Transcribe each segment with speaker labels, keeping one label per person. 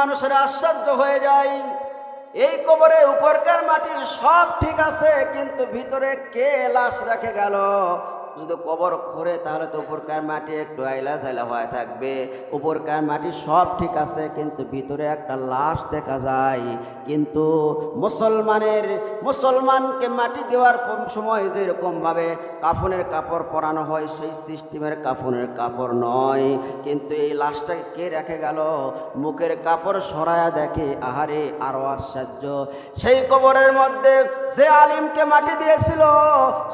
Speaker 1: মানুষের আশ্চর্য হয়ে যায়। এই কবরে উপরকার মাটি সব ঠিক আছে, কিন্তু ভিতরে কে লাশ রেখে গেল? যদি কবর খোরে, তাহলে তো উপরকার মাটি একটু আইলা ঝাইলা হয়ে থাকবে। উপরকার মাটি সব ঠিক আছে, কিন্তু ভিতরে একটা লাশ দেখা যায়। কিন্তু মুসলমানের, মুসলমানকে মাটি দেওয়ার সময় যেরকমভাবে কাফনের কাপড় পরানো হয়, সেই সিস্টেমের কাফনের কাপড় নয়। কিন্তু এই লাশটাকে কে রেখে গেল? মুখের কাপড় সরায়া দেখে, আহারে, আরও আশ্চর্য। সেই কবরের মধ্যে যে আলিমকে মাটি দিয়েছিল,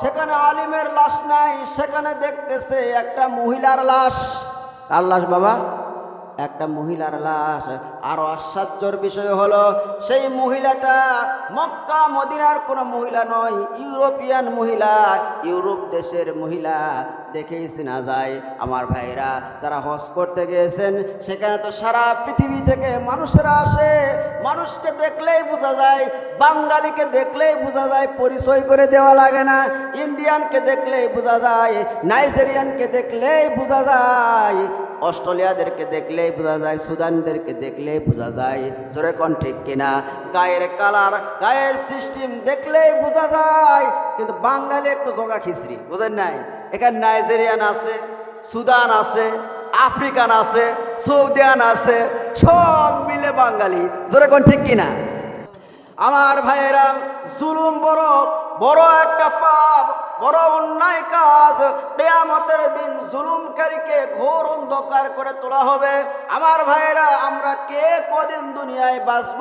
Speaker 1: সেখানে আলিমের লাশ নাই। সেখানে দেখতেছে একটা মহিলার লাশ। কার লাশ বাবা? একটা মহিলার লাশ। আরও আশ্চর্যর বিষয় হলো, সেই মহিলাটা মক্কা, মদিনার কোনো মহিলা নয়, ইউরোপিয়ান মহিলা। ইউরোপ দেশের মহিলা। দেখেই চেনা যায়, আমার ভাইরা যারা হজ করতে গিয়েছেন, সেখানে তো সারা পৃথিবী থেকে মানুষেরা আসে। মানুষকে দেখলেই বোঝা যায়, বাঙালিকে দেখলেই বোঝা যায়, পরিচয় করে দেওয়া লাগে না। ইন্ডিয়ানকে দেখলেই বোঝা যায়, নাইজেরিয়ানকে দেখলেই বোঝা যায় অস্ট্রেলিয়াদেরকে দেখলেই বোঝা যায়, সুদানদেরকে দেখলেই বোঝা যায়, জোরে কোন ঠিক কিনা? গায়ের কালার, গায়ের সিস্টেম দেখলেই বোঝা যায়, কিন্তু বাঙালি একটু জগা খিচড়ি, বুঝেন নাই? এখানে নাইজেরিয়ান আছে, সুদান আছে, আফ্রিকান আছে, সৌদিয়ান আছে, সব মিলে বাঙালি, জোরে কোন ঠিক কিনা? আমার ভাইয়েরা, জুলুম বড় বড় একটা পাপ। বড় অন্যায় কাজ। কেয়ামতের দিন জুলুমকারীকে ঘোর অন্ধকার করে তোলা হবে। আমার ভাইয়েরা, আমরা কে কদিন দুনিয়ায় বাঁচব?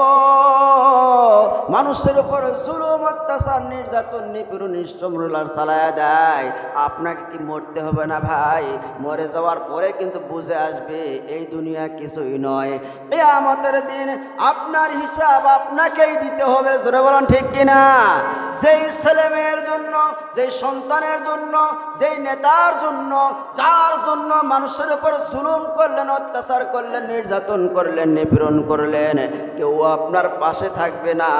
Speaker 1: মানুষের উপর জুলুম, অত্যাচার, নির্যাতন, নিপীড়ন নিশ্চমরুলার চালায়া দেয়। আপনাকে কি মরতে হবে না ভাই? মরে যাওয়ার পরে কিন্তু বুঝে আসবে, এই দুনিয়া কিছুই নয়। কেয়ামতের দিন আপনার হিসাব আপনাকেই দিতে হবে। জোরে বলেন ঠিক কিনা? যেই ছেলে মেয়ের জন্য, যেই সন্তানের জন্য, যেই নেতার জন্য, যার জন্য মানুষের উপর জুলুম করলেন, অত্যাচার করলেন, নির্যাতন করলেন, নিপীড়ন করলেন, কেউ আপনার পাশে থাকবে না।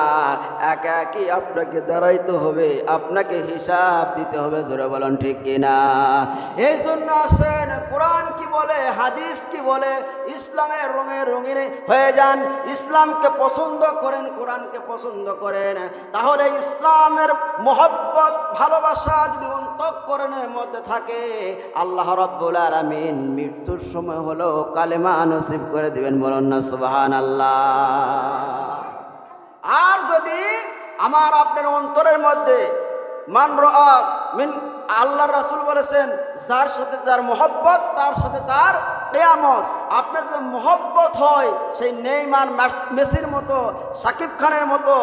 Speaker 1: একা একই আপনাকে দাঁড়াইতে হবে, আপনাকে হিসাব দিতে হবে, জোরে বলেন ঠিক কিনা? এই জন্য আসেন, কোরআন কি বলে, হাদিস কি বলে, ইসলামের রঙে রঙিন হয়ে যান। ইসলামকে পছন্দ করেন, কোরআনকে পছন্দ করেন। তাহলে ইসলামের মোহব্বত, ভালোবাসা যদি অন্তঃকরণের মধ্যে থাকে, আল্লাহ রব্বুল আলামিন মৃত্যুর সময় হলো কালেমা নসিব করে দিবেন বলুন না সুবাহান আল্লাহ আর যদি আমার আপনার অন্তরের মধ্যে, মান মিন আল্লাহ রাসূল বলেছেন, যার সাথে যার মোহব্বত, তার সাথে তার কেয়ামত আপনার যে মোহব্বত হয়, সেই নেইমার মেসির মতো, সাকিব খানের মতো,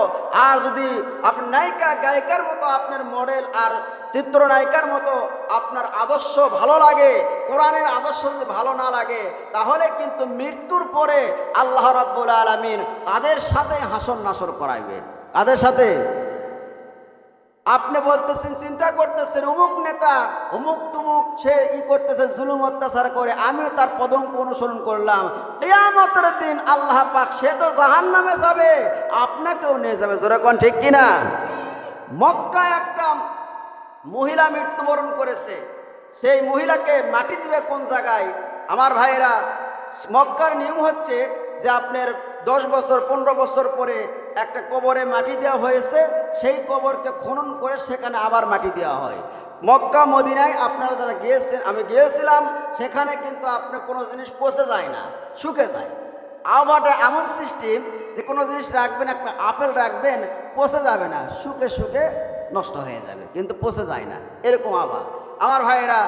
Speaker 1: আর যদি আপনার নায়িকা, গায়িকার মতো আপনার মডেল আর চিত্রনায়িকার মতো আপনার আদর্শ ভালো লাগে, কোরআনের আদর্শ যদি ভালো না লাগে, তাহলে কিন্তু মৃত্যুর পরে আল্লাহ রাব্বুল আলামিন তাদের সাথে হাসন নাসর করাইবে। তাদের সাথে? আপনি বলতেছেন, চিন্তা করতেছেন, অমুক নেতা, অমুক তুমুক, সে ই করতেছে জুলুম অত্যাচার করে, আমিও তার পদঙ্ক অনুসরণ করলাম। কেয়ামতের দিন আল্লাহ পাক, সে তো জাহান নামে যাবে, আপনাকেও নিয়ে যাবে যেরকম ঠিক কিনা? মক্কা একটা মহিলা মৃত্যুবরণ করেছে। সেই মহিলাকে মাটি দিবে কোন জায়গায়? আমার ভাইয়েরা, মক্কার নিয়ম হচ্ছে যে আপনার দশ বছর, পনেরো বছর পরে একটা কবরে মাটি দেওয়া হয়েছে, সেই কবরকে খনন করে সেখানে আবার মাটি দেওয়া হয়। মক্কা, মদিনায় আপনারা যারা গিয়েছেন, আমি গিয়েছিলাম, সেখানে কিন্তু আপনার কোনো জিনিস পচে যায় না, শুকে যায়। আবহাওয়াটা এমন সিস্টেম যে কোনো জিনিস রাখবেন, একটা আপেল রাখবেন, পচে যাবে না, শুকে শুকে নষ্ট হয়ে যাবে, কিন্তু পচে যায় না। এরকম আবহাওয়া। আমার ভাইয়েরা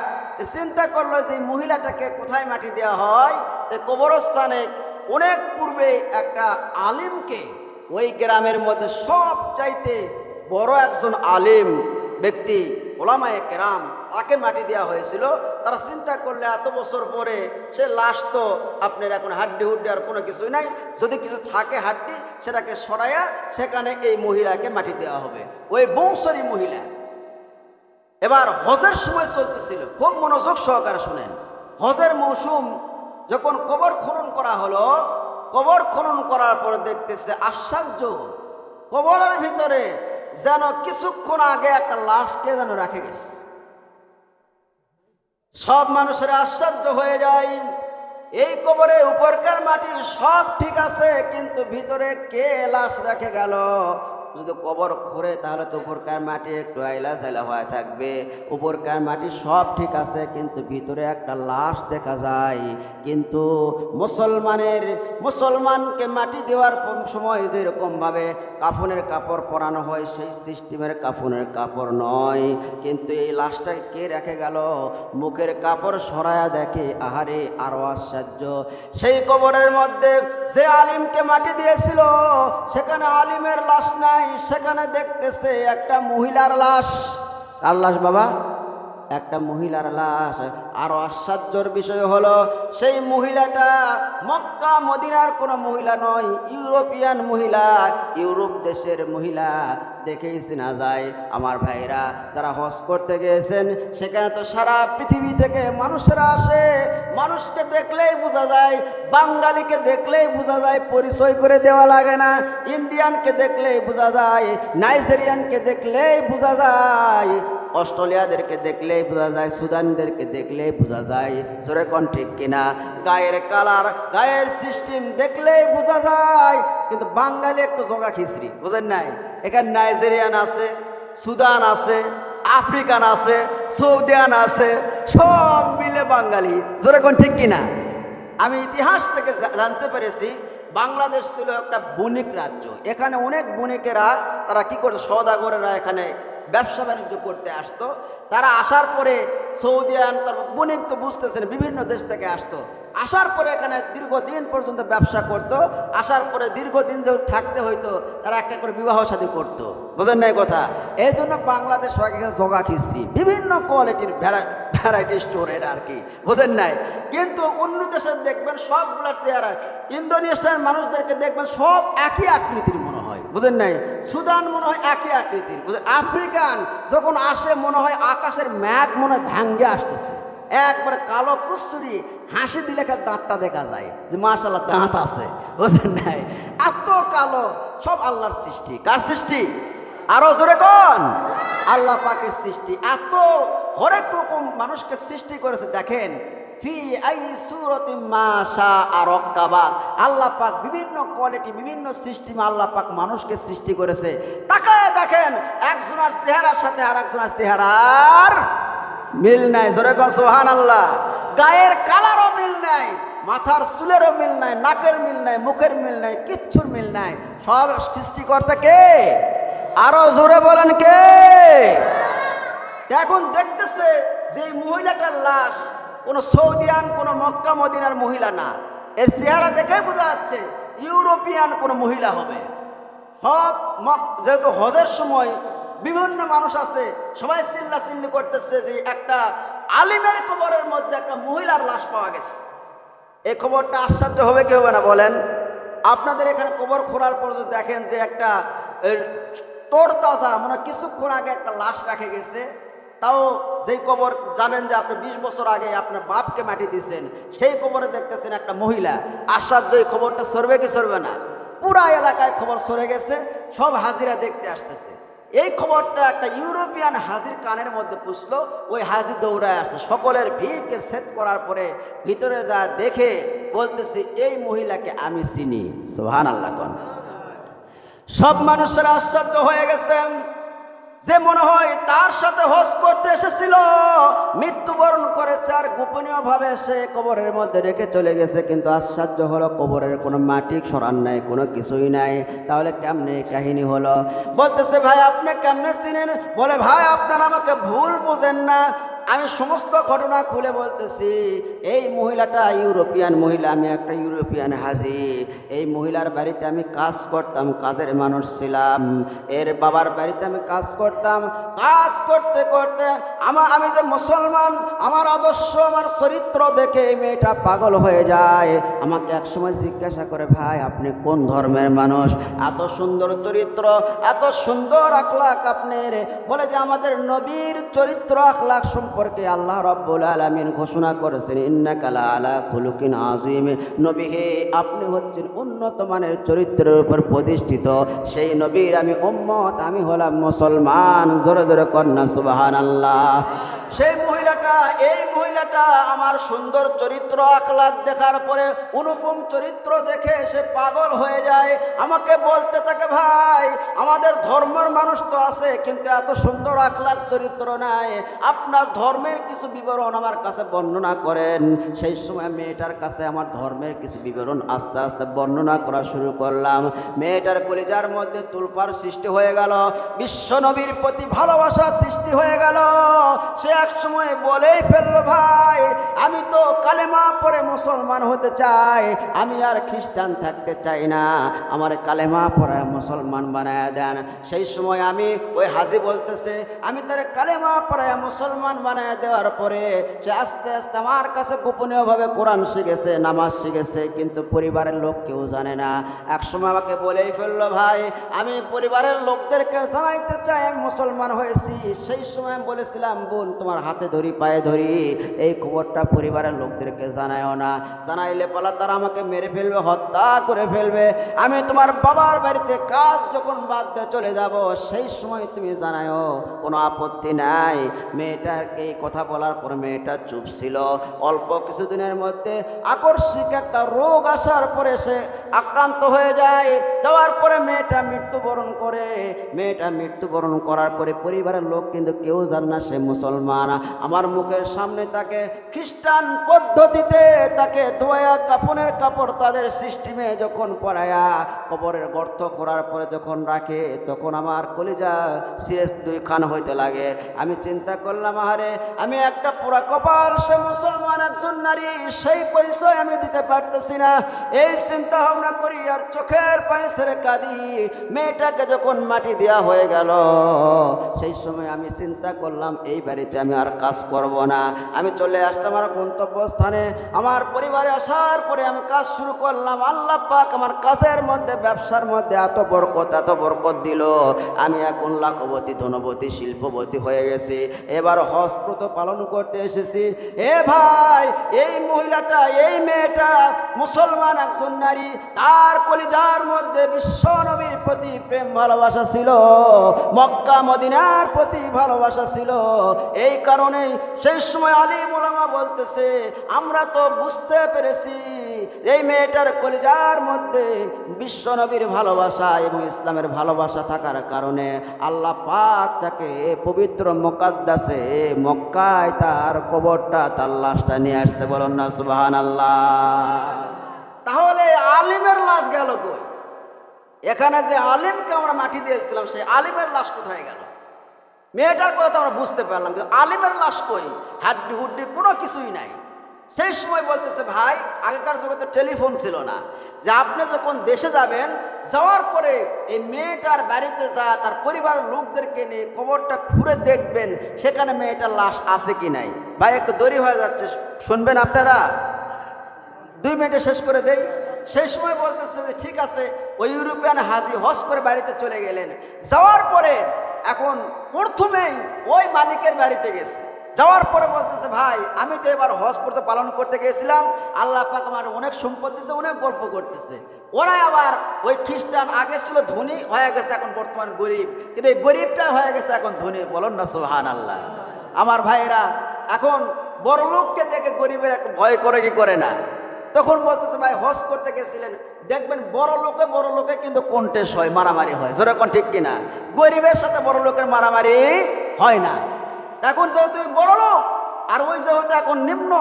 Speaker 1: চিন্তা করল যে মহিলাটাকে কোথায় মাটি দেওয়া হয়? কবরস্থানে অনেক পূর্বে একটা আলিমকে ওই গ্রামের মধ্যে সব চাইতে বড় একজন আলিম ব্যক্তি, ওলামায়ে কেরাম, তাকে মাটি দেওয়া হয়েছিল। তারা চিন্তা করলে এত বছর পরে সে লাশ তো আপনার এখন হাড্ডি হুড্ডি আর কোনো কিছুই নাই। যদি কিছু থাকে হাড্ডি, সেটাকে সরাইয়া সেখানে এই মহিলাকে মাটি দেওয়া হবে। ওই বংশরী মহিলা। এবার হজের সময় চলতেছিল। খুব মনোযোগ সহকারে শুনেন। হজের মৌসুম যখন কবর খনন করা হলো, কবর খনন করার পর দেখতেছে আশ্চর্য। কবরের ভিতরে যেন কিছুক্ষণ আগে একটা লাশকে যেন রাখে গেছে। সব মানুষের আশ্চর্য হয়ে যায়, এই কবরে উপরকার মাটি সব ঠিক আছে, কিন্তু ভিতরে কে লাশ রেখে গেল? যদি কবর খুঁড়ে তাহলে তো উপরকার মাটি একটু আইলা জাইলা হয়ে থাকবে। উপরকার মাটি সব ঠিক আছে, কিন্তু ভিতরে একটা লাশ দেখা যায়। কিন্তু মুসলমানের, মুসলমানকে মাটি দেওয়ার সময় যেরকমভাবে কাফনের কাপড় পরানো হয়, সেই সিস্টেমের কাফনের কাপড় নয়। কিন্তু এই লাশটাকে কে রেখে গেল? মুখের কাপড় সরায়া দেখে, আহারে, আরও আশ্চর্য। সেই কবরের মধ্যে যে আলিমকে মাটি দিয়েছিল, সেখানে আলিমের লাশ নাই। সেখানে দেখতেছে একটা মহিলার লাশ। কার লাশ বাবা? একটা মহিলার লাশ। আরও আশ্চর্যর বিষয় হলো, সেই মহিলাটা মক্কা, মদিনার কোনো মহিলা নয়, ইউরোপিয়ান মহিলা। ইউরোপ দেশের মহিলা, দেখেই চেনা যায়। আমার ভাইরা, যারা হজ করতে গিয়েছেন, সেখানে তো সারা পৃথিবী থেকে মানুষেরা আসে। মানুষকে দেখলেই বোঝা যায়, বাঙালিকে দেখলেই বোঝা যায়, পরিচয় করে দেওয়া লাগে না। ইন্ডিয়ানকে দেখলেই বোঝা যায়, নাইজেরিয়ানকে দেখলেই বোঝা যায় অস্ট্রেলিয়াদেরকে দেখলেই বোঝা যায়, সুদানদেরকে দেখলেই বোঝা যায়, জোরে ঠিক কিনা? গায়ের কালার, গায়ের সিস্টেম দেখলেই বোঝা যায়, কিন্তু বাঙালি একটু জগা খিচড়ি, বোঝেন নাই? এখানে নাইজেরিয়ান আছে, সুদান আছে, আফ্রিকান আছে, সৌদিয়ান আছে, সব মিলে বাঙালি, জোরে ঠিক কিনা? আমি ইতিহাস থেকে জানতে পেরেছি, বাংলাদেশ ছিল একটা বণিক রাজ্য। এখানে অনেক বণিকেরা তারা কি করতো? সৌদাগরেরা এখানে ব্যবসা বাণিজ্য করতে আসতো। তারা আসার পরে সৌদিয়ান তারপর বণিক তো বুঝতেছেন, বিভিন্ন দেশ থেকে আসতো। আসার পরে এখানে দীর্ঘদিন পর্যন্ত ব্যবসা করত। আসার পরে দীর্ঘদিন যেহেতু থাকতে হইতো, তারা একটা করে বিবাহ শাদী করতো। বোঝেন না কথা? এই জন্য বাংলাদেশ হয়ে গেছে জগা খিস্ত্রি বিভিন্ন কোয়ালিটির ভ্যারাইটি স্টোর এটা আর কি। বোঝেন নাই? কিন্তু অন্য দেশের দেখবেন সবগুলার চেহারা, ইন্দোনেশিয়ার মানুষদেরকে দেখবেন সব একই আকৃতির মনে বুঝেন নাই? সুদান মনে হয় একই আকৃতির বুঝেন আফ্রিকান যখন আসে, মনে হয় আকাশের ম্যাগ মনে হয় ভাঙ্গে আসতেছে। একবার কালো কুস্তুরি, হাসি দিলে খালি দাঁতটা দেখা যায়, যে মাশাল্লাহ দাঁত আছে, বুঝেন নাই? এত কালো, সব আল্লাহর সৃষ্টি। কার সৃষ্টি? আরও জোরে কোন। আল্লাহ পাকের সৃষ্টি। এত হরেক রকম মানুষকে সৃষ্টি করেছে, দেখেন ফি আই সুরতি মাশা আরক্কাবাক আল্লাহ পাক বিভিন্ন কোয়ালিটি, বিভিন্ন সিস্টেমে আল্লাহ পাক মানুষকে সৃষ্টি করেছে। তাকায় দেখেন, একজনের চেহারার সাথে আর একজনের চেহারার মিল নাই। জোরে সোহান আল্লাহ গায়ের কালারও মিল নাই, মাথার চুলেরও মিল নাই, নাকের মিল নাই, মুখের মিল নাই, কিচ্ছুর মিল নাই। সব সৃষ্টিকর্তা কে? আরও জোরে বলেন কে? এখন দেখতেছে যে মহিলাটার লাশ কোনো সৌদিয়ান, কোনো মক্কা, মদিনার মহিলা না। এর চেহারা দেখে বোঝা যাচ্ছে ইউরোপিয়ান কোনো মহিলা হবে। সব মক- যেহেতু হজের সময় বিভিন্ন মানুষ আছে, সবাই চিল্লা চিল্লি করতেছে যে একটা আলিমের কবরের মধ্যে একটা মহিলার লাশ পাওয়া গেছে। এই খবরটা আশ্চর্য হবে কি হবে না বলেন? আপনাদের এখানে কবর খোঁড়ার পর দেখেন যে একটা তোর তাজা মানে কিছুক্ষণ আগে একটা লাশ রাখে গেছে তাও যেই কবর জানেন যে আপনি বিশ বছর আগে আপনার বাপকে মাটি দিয়েছেন, সেই কবরে দেখতেছেন একটা মহিলা। আশ্চর্য, এই খবরটা সরবে কি সরবে না? পুরা এলাকায় খবর সরে গেছে, সব হাজিরা দেখতে আসতেছে। এই খবরটা একটা ইউরোপিয়ান হাজির কানের মধ্যে পুষলো, ওই হাজির দৌড়ায় আসছে। সকলের ভিড়কে সেট করার পরে ভিতরে যা দেখে বলতেছে, এই মহিলাকে আমি চিনি। সোহান আল্লাহ সব মানুষেরা আশ্চর্য হয়ে গেছেন। যে মনে হয় তার সাথে হজ করতে এসেছিল, মৃত্যুবরণ করেছে আর গোপনীয় ভাবে সে কবরের মধ্যে রেখে চলে গেছে। কিন্তু আশ্চর্য হলো, কবরের কোনো মাটি সরান নাই, কোনো কিছুই নাই। তাহলে কেমনে কাহিনী হলো? বলতেছে, ভাই, আপনি কেমনে চিনেন? বলে, ভাই, আপনারা আমাকে ভুল বোঝেন না। আমি সমস্ত ঘটনা খুলে বলতেছি, এই মহিলাটা ইউরোপিয়ান মহিলা, আমি একটা ইউরোপিয়ান হাজি। এই মহিলার বাড়িতে আমি কাজ করতাম, কাজের মানুষ ছিলাম। এর বাবার বাড়িতে আমি কাজ করতাম। কাজ করতে করতে আমার আমি যে মুসলমান, আমার আদর্শ, আমার চরিত্র দেখে এই মেয়েটা পাগল হয়ে যায়। আমাকে একসময় জিজ্ঞাসা করে, ভাই, আপনি কোন ধর্মের মানুষ? এত সুন্দর চরিত্র, এত সুন্দর আখলাক আপনার। বলে যে, আমাদের নবীর চরিত্র আখলাক সম্পর্কে আল্লাহ রব্বুল আলমিন ঘোষণা করেছেন ইন্নাকালা আলা খুলুকিন আজিম নবী হে, আপনি হচ্ছেন উন্নত মানের চরিত্রের উপর প্রতিষ্ঠিত। সেই নবীর আমি উম্মত, আমি হলাম মুসলমান। জোরে জোরে কন্যা সুবাহান আল্লাহ সেই মহিলাটা, এই মহিলাটা আমার সুন্দর চরিত্র আখলাক দেখার পরে অনুপম চরিত্র দেখে সে পাগল হয়ে যায়। আমাকে বলতে থাকে, ভাই, আমাদের ধর্মের মানুষ তো আছে, কিন্তু এত সুন্দর আখলাক চরিত্র নাই। আপনার ধর্মের কিছু বিবরণ আমার কাছে বর্ণনা করেন। সেই সময় মেয়েটার কাছে আমার ধর্মের কিছু বিবরণ আস্তে আস্তে বর্ণনা করা শুরু করলাম। মেয়েটার কলিজার মধ্যে তুলপার সৃষ্টি হয়ে গেল। বিশ্ব নবীর প্রতি ভালোবাসা সৃষ্টি হয়ে গেল। সে এক সময় বলেই ফেলল, ভাই, আমি তো কালেমা পরে মুসলমান হতে চাই। আমি আর খ্রিস্টান থাকতে চাই না। আমার কালেমা পরে মুসলমান বানায় দেন। সেই সময় আমি ওই হাজি বলতেছে, আমি তার কালেমা পরে মুসলমান বানায় দেওয়ার পরে সে আস্তে আস্তে আমার কাছে গোপনীয়ভাবে কোরআন শিখেছে, নামাজ শিখেছে, কিন্তু পরিবারের লোক কেউ জানে না। এক সময় আমাকে বলেই ফেলল, ভাই, আমি পরিবারের লোকদেরকে জানাইতে চাই, আমি মুসলমান হয়েছি। সেই সময় বলেছিলাম, বোন, তোমার হাতে ধরি, পায়ে ধরি, এই খবরটা পরিবারের লোকদেরকে জানায়ও না। জানাইলে পালা তারা আমাকে মেরে ফেলবে, হত্যা করে ফেলবে। আমি তোমার বাবার বাড়িতে কাজ যখন বাদ দিয়ে চলে যাব, সেই সময় তুমি জানায়ও, কোনো আপত্তি নাই। মেয়েটার এই কথা বলার পর মেয়েটা চুপ ছিল। অল্প কিছুদিনের মধ্যে আকর্ষিক একটা রোগ আসার পরে সে আক্রান্ত হয়ে যায়। যাওয়ার পরে মেয়েটা মৃত্যুবরণ করে। মেয়েটা মৃত্যুবরণ করার পরে পরিবারের লোক কিন্তু কেউ জান না সে মুসলমান। আমার মুখের সামনে তাকে খ্রিস্টান পদ্ধতিতে তাকে ধোয়া কাপনের কাপড় তাদের সিস্টেমে যখন পরায়া, কবরের গর্ত করার পরে যখন রাখে, তখন আমার কলিজা সিরেস দুই খান হইতে লাগে। আমি চিন্তা করলাম, আহারে আমি একটা পুরা কপাল, সে মুসলমান একজন নারী, সেই পরিচয় আমি দিতে পারতেছি না। এই চিন্তা ভাবনা করি আর চোখের পানি ছেড়ে কাঁদি। মেয়েটাকে যখন মাটি দেওয়া হয়ে গেল, সেই সময় আমি চিন্তা করলাম, এই বাড়িতে আমি আর কাজ করব না। আমি চলে আসলাম আমার গন্তব্যস্থানে। আমার পরিবারে আসার পরে আমি কাজ শুরু করলাম। আল্লাহ পাক আমার কাজের মধ্যে, ব্যবসার মধ্যে এত বরকত এত বরকত দিল। আমি এখন লাখবতী ধনবতী শিল্পবতী হয়ে গেছি। এবার হজপ্রত পালন করতে এসেছি। এ ভাই, এই মহিলাটা, এই মেয়েটা মুসলমান একজন নারী, তার কলিজার মধ্যে বিশ্ব নবীর প্রতি প্রেম ভালোবাসা ছিল, মক্কা, মদিনার প্রতি ভালোবাসা ছিল। এই কারণেই সেই সময় আলী মোলামা বলতেছে, আমরা তো বুঝতে পেরেছি এই মেয়েটার কলিজার মধ্যে বিশ্ব নবীর ভালোবাসা এবং ইসলামের ভালোবাসা থাকার কারণে আল্লাহ পাক তাকে পবিত্র মকাদ্দাসে মক্কায় তার কবরটা, তার লাশটা নিয়ে আসছে। বলুন না সুবাহান আল্লাহ তাহলে আলিমের লাশ গেল কই? এখানে যে আলিমকে আমরা মাটি দিয়েছিলাম, সেই আলিমের লাশ কোথায় গেল? মেয়েটার কথা আমরা বুঝতে পারলাম, কিন্তু আলিমের লাশ কই? হাড্ডি হুড্ডি কোনো কিছুই নাই। সেই সময় বলতেছে, ভাই, আগেকার যুগে তো টেলিফোন ছিল না। যে আপনি যখন দেশে যাবেন, যাওয়ার পরে এই মেয়েটার বাড়িতে যা, তার পরিবারের লোকদেরকে নিয়ে কবরটা খুঁড়ে দেখবেন, সেখানে মেয়েটার লাশ আছে কি নাই? ভাই, একটু দেরি হয়ে যাচ্ছে, শুনবেন আপনারা? দুই মিনিটে শেষ করে দেই। সেই সময় বলতেছে যে, ঠিক আছে, ওই ইউরোপিয়ান হাজি হজ করে বাড়িতে চলে গেলেন। যাওয়ার পরে এখন প্রথমেই ওই মালিকের বাড়িতে গেছে। যাওয়ার পরে বলতেছে, ভাই, আমি তো এবার হজ পড়তে পালন করতে গেছিলাম আল্লাহ পাক আমার অনেক সম্পদ দিছে, অনেক গল্প করতেছে। ওরা আবার ওই খ্রিস্টান আগে ছিল ধনী, হয়ে গেছে এখন বর্তমান গরিব। কিন্তু এই গরিবটা হয়ে গেছে এখন ধনী। বলুন না সোহান আল্লাহ আমার ভাইয়েরা, এখন বড় লোককে দেখে গরিবের একটা ভয় করে কি করে না? তখন বলতেছে, ভাই, হজ করতে গেছিলেন দেখবেন বড় লোকে বড় লোকে কিন্তু কন্টেস হয় মারামারি হয়। যেরকম ঠিক কিনা? গরিবের সাথে বড় লোকের মারামারি হয় না। এখন যেহেতু বড় লোক, আর ওই যেহেতু এখন নিম্ন,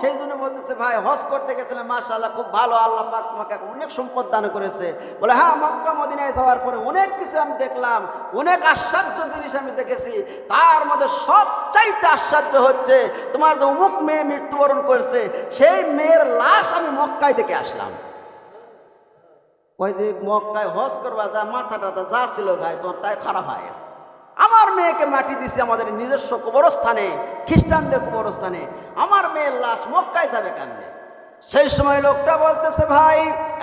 Speaker 1: সেই জন্য বলতেছে, ভাই, হজ করতে গেছিলাম মাশাল্লাহ খুব ভালো, আল্লাহ পাক তোমাকে অনেক সম্পদ দান করেছে। বলে হ্যাঁ মক্কা, মদিনায় যাওয়ার পরে অনেক কিছু আমি দেখলাম, অনেক আশ্চর্য জিনিস আমি দেখেছি। তার মধ্যে সবচাইতে আশ্চর্য হচ্ছে, তোমার যে অমুক মেয়ে মৃত্যুবরণ করেছে, সেই মেয়ের লাশ আমি মক্কায় দেখে আসলাম। কই যে, মক্কায় হজ করবা, যা মাথা টাথা যা ছিল ভাই, তোমার তাই খারাপ হয়ে গেছে। আমার মেয়েকে মাটি দিছে আমাদের নিজস্ব কবরস্থানে, খ্রিস্টানদের কবরস্থানে। আমার মেয়ের লাশ মক্কায় যাবে কামড়ে সেই সময় লোকটা বলতেছে, ভাই,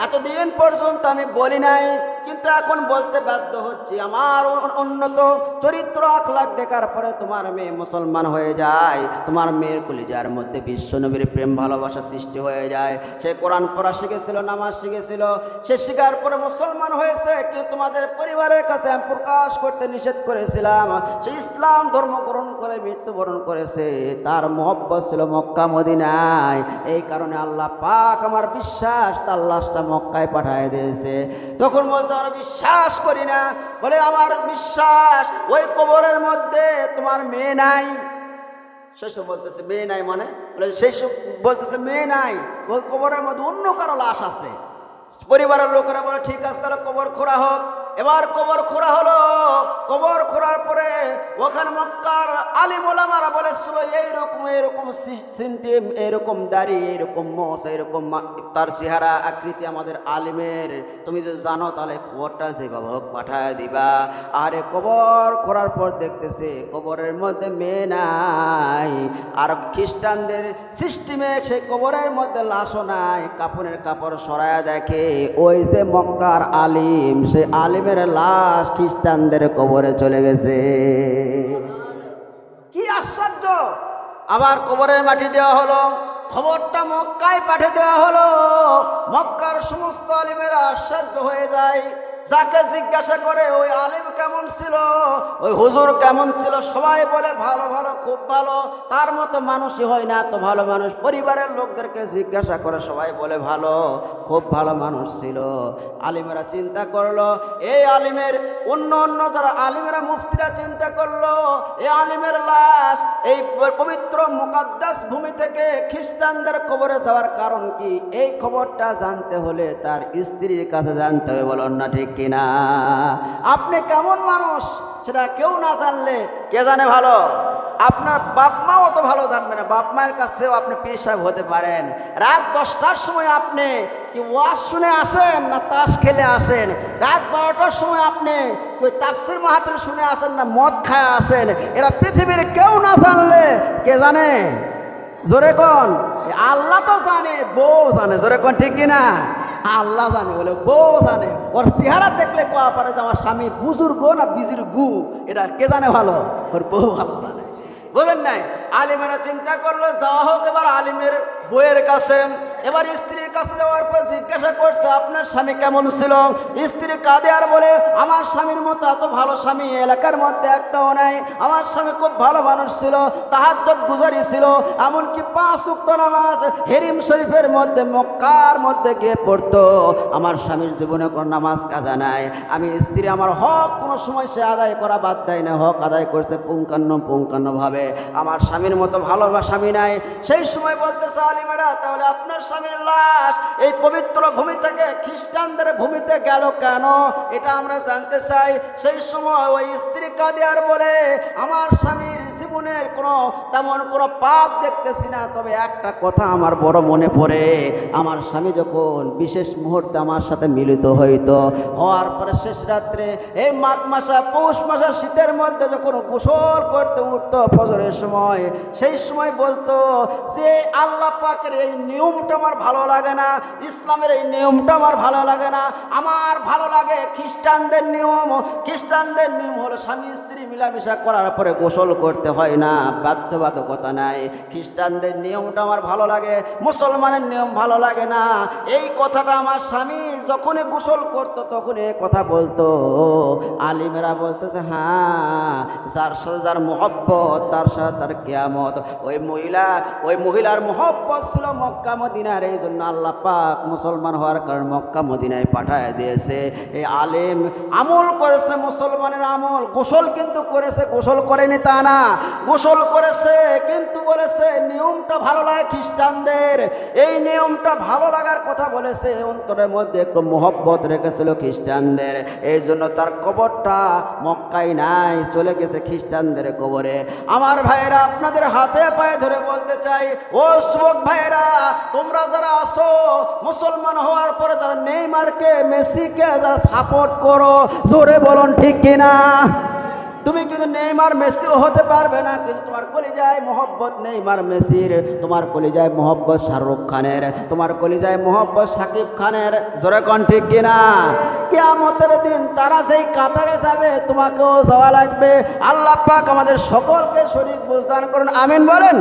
Speaker 1: এতদিন পর্যন্ত আমি বলি নাই কিন্তু এখন বলতে বাধ্য হচ্ছি, আমার উন্নত চরিত্র আখলাখ দেখার পরে তোমার মেয়ে মুসলমান হয়ে যায়, তোমার মেয়ের কলিজার মধ্যে বিশ্বনবীর প্রেম ভালোবাসা সৃষ্টি হয়ে যায়। সে কোরআন পড়া শিখেছিল, নামাজ শিখেছিল, সে শিখার পরে মুসলমান হয়েছে, কিন্তু তোমাদের পরিবারের কাছে আমি প্রকাশ করতে নিষেধ করেছিলাম। সে ইসলাম ধর্ম গ্রহণ করে, মৃত্যুবরণ করেছে, তার মহব্বত ছিল মক্কা, মদিনায়। এই কারণে আল্লাহ পাক আমার বিশ্বাস, তার লাশটা মক্কায় পাঠায় দিয়েছে। তখন বলছে আমরা বিশ্বাস করি না। বলে, আমার বিশ্বাস, ওই কবরের মধ্যে তোমার মেয়ে নাই। শেষও বলতেছে, মেয়ে নাই মানে? বলে শেষ বলতেছে, মেয়ে নাই। ওই কবরের মধ্যে অন্য কারও লাশ আছে। পরিবারের লোকেরা বলে, ঠিক আছে, তাহলে কবর খোঁড়া হোক। এবার কবর খোঁড়া হলো। কবর খোঁড়ার পরে ওখান মক্কার আলিম ওলামারা বলেছিল, এইরকম এইরকম সিন্টিম এইরকম দাড়ি, এইরকম মোষ, এইরকম তার চেহারা, আকৃতি আমাদের আলিমের। তুমি যদি জানো, তাহলে খবরটা যেভাবে হোক পাঠায় দিবা। আরে কবর খোঁড়ার পর দেখতেছে, কবরের মধ্যে মেয়ে নাই। আর খ্রিস্টানদের সিস্টেমে সেই কবরের মধ্যে লাশও নাই। কাপড়ের কাপড় সরায়া দেখে, ওই যে মক্কার আলিম, সেই আলিমের লাশ খ্রিস্টানদের কবরে চলে গেছে। কি আশ্চর্য! আবার কবরের মাটি দেওয়া হলো, খবরটা মক্কায় পাঠিয়ে দেওয়া হলো। মক্কার সমস্ত আলিমেরা আশ্চর্য হয়ে যায়। যাকে জিজ্ঞাসা করে ওই আলিম কেমন ছিল, ওই হুজুর কেমন ছিল, সবাই বলে ভালো ভালো, খুব ভালো। তার মতো মানুষই হয় না তো ভালো মানুষ। পরিবারের লোকদেরকে জিজ্ঞাসা করে সবাই বলে ভালো, খুব ভালো মানুষ ছিল। আলিমেরা চিন্তা করল, এই আলিমের অন্য অন্য যারা আলিমেরা মুফতিরা চিন্তা করল, এই আলিমের লাশ, এই পবিত্র মুকাদ্দাস ভূমি থেকে খ্রিস্টানদের কবরে যাওয়ার কারণ কি? এই খবরটা জানতে হলে তার স্ত্রীর কাছে জানতে হবে, বলুন না ঠিক কিনা? আপনি কেমন মানুষ? সেটা কেউ না জানলে কে জানে ভালো? আপনার বাপ মাও অত ভালো জানবে না। বাপ মায়ের কাছেও আপনি পেশাব হতে পারেন। রাত দশটার সময় আপনি কি ওয়াজ শুনে আসেন না তাস খেলে আসেন? রাত বারোটার সময় আপনি ওই তাফসির মাহফিল শুনে আসেন না মদ খায় আসেন? এরা পৃথিবীর কেউ না জানলে কে জানে? জোরে কোন? আল্লাহ তো জানে, বউ জানে। জোরে কোন ঠিক কিনা? আল্লাহ জানে, বলে বউ জানে। ওর চেহারা দেখলে কোয়া পারে যে আমার স্বামী বুজুর্গ না বিজির গু এটা কে জানে ভালো? ওর বউ ভালো জানে। বোঝেন নাই? আলিমেরা চিন্তা করল, যাওয়া হোক এবার আলিমের বইয়ের কাছে, এবার স্ত্রীর কাছে যাওয়ার পর জিজ্ঞাসা করছে, আপনার স্বামী কেমন ছিল? স্ত্রী কাঁদে আর বলে, আমার স্বামীর মতো এত ভালো স্বামী এলাকার মধ্যে একটাও নাই। আমার স্বামী খুব ভালো মানুষ ছিল তাহার গুজারি ছিল, এমনকি পাঁচ উক্ত নামাজ হেরিম শরীফের মধ্যে, মক্কার মধ্যে গিয়ে পড়তো। আমার স্বামীর জীবনে কোনো নামাজ কাজা নাই। আমি স্ত্রী, আমার হক কোনো সময় সে আদায় করা বাদ দেয় না। হক আদায় করছে পুঙ্কান্ন পুঙ্কান্নভাবে আমার স্বামীর মতো ভালো স্বামী নাই। সেই সময় বলতেছে আলিমেরা তাহলে আপনার স্বামীর লাশ এই পবিত্র ভূমি থেকে, খ্রিস্টানদের ভূমিতে গেল কেন? এটা আমরা জানতে চাই। সেই সময় ওই স্ত্রী কাঁদে আর বলে, আমার স্বামীর জীবনের কোনো তেমন কোনো পাপ দেখতেছি না, তবে একটা কথা আমার বড় মনে পড়ে। আমার স্বামী যখন বিশেষ মুহূর্তে আমার সাথে মিলিত হইতো, হওয়ার পরে শেষ রাত্রে এই মাঘ মাসা, পৌষ মাসা, শীতের মধ্যে যখন গোসল করতে উঠতো ফজরের সময়, সেই সময় বলতো যে, আল্লাহ পাকের এই নিয়মটা আমার ভালো লাগে না, ইসলামের এই নিয়মটা আমার ভালো লাগে না। আমার ভালো লাগে খ্রিস্টানদের নিয়ম। খ্রিস্টানদের নিয়ম হলো স্বামী স্ত্রী মিলামিশা করার পরে গোসল করতে হয় না, বাধ্যবাধকতা নাই। খ্রিস্টানদের নিয়মটা আমার ভালো লাগে, মুসলমানের নিয়ম ভালো লাগে না। এই কথাটা আমার স্বামী যখনই গোসল করতো তখন এই কথা বলতো। আলিমেরা বলতেছে হ্যাঁ যার সাথে যার মহব্বত, তার সাথে তার কেয়ামত। ওই মহিলা, ওই মহিলার মহব্বত ছিল মক্কা মদিনার, এই জন্য আল্লাহ পাক মুসলমান হওয়ার কারণে মক্কা মদিনায় পাঠায় দিয়েছে। এই আলেম আমল করেছে, মুসলমানের আমল। গোসল কিন্তু করেছে, গোসল করেনি তা না। গোসল করেছে, কিন্তু বলেছে, নিয়মটা ভালো লাগে খ্রিস্টানদের। এই নিয়মটা ভালো লাগার কথা বলেছে, অন্তরের মধ্যে একটু মোহব্বত রেখেছিল খ্রিস্টানদের। এই জন্য তার কবরটা মক্কাই নাই, চলে গেছে খ্রিস্টানদের কবরে। আমার ভাইয়েরা, আপনাদের হাতে পায়ে ধরে বলতে চাই, ও যুবক ভাইয়েরা, তোমরা যারা আসো মুসলমান হওয়ার পরে যারা নেইমারকে, মেসিকে যারা সাপোর্ট করো, জোরে বলুন ঠিক কিনা? তুমি কিন্তু নেইমার মেসিও হতে পারবে না, কিন্তু তোমার কলিজায় মোহব্বত নেইমার মেসির, তোমার কলিজায় মোহব্বত শাহরুখ খানের, তোমার কলিজায় মোহব্বত সাকিব খানের, জোরে কন ঠিক কিনা? কেয়ামতের দিন তারা সেই কাতারে যাবে, তোমাকেও যাওয়া লাগবে। আল্লাহ পাক আমাদের সকলকে শরীর বুঝদান করুন, আমিন বলেন।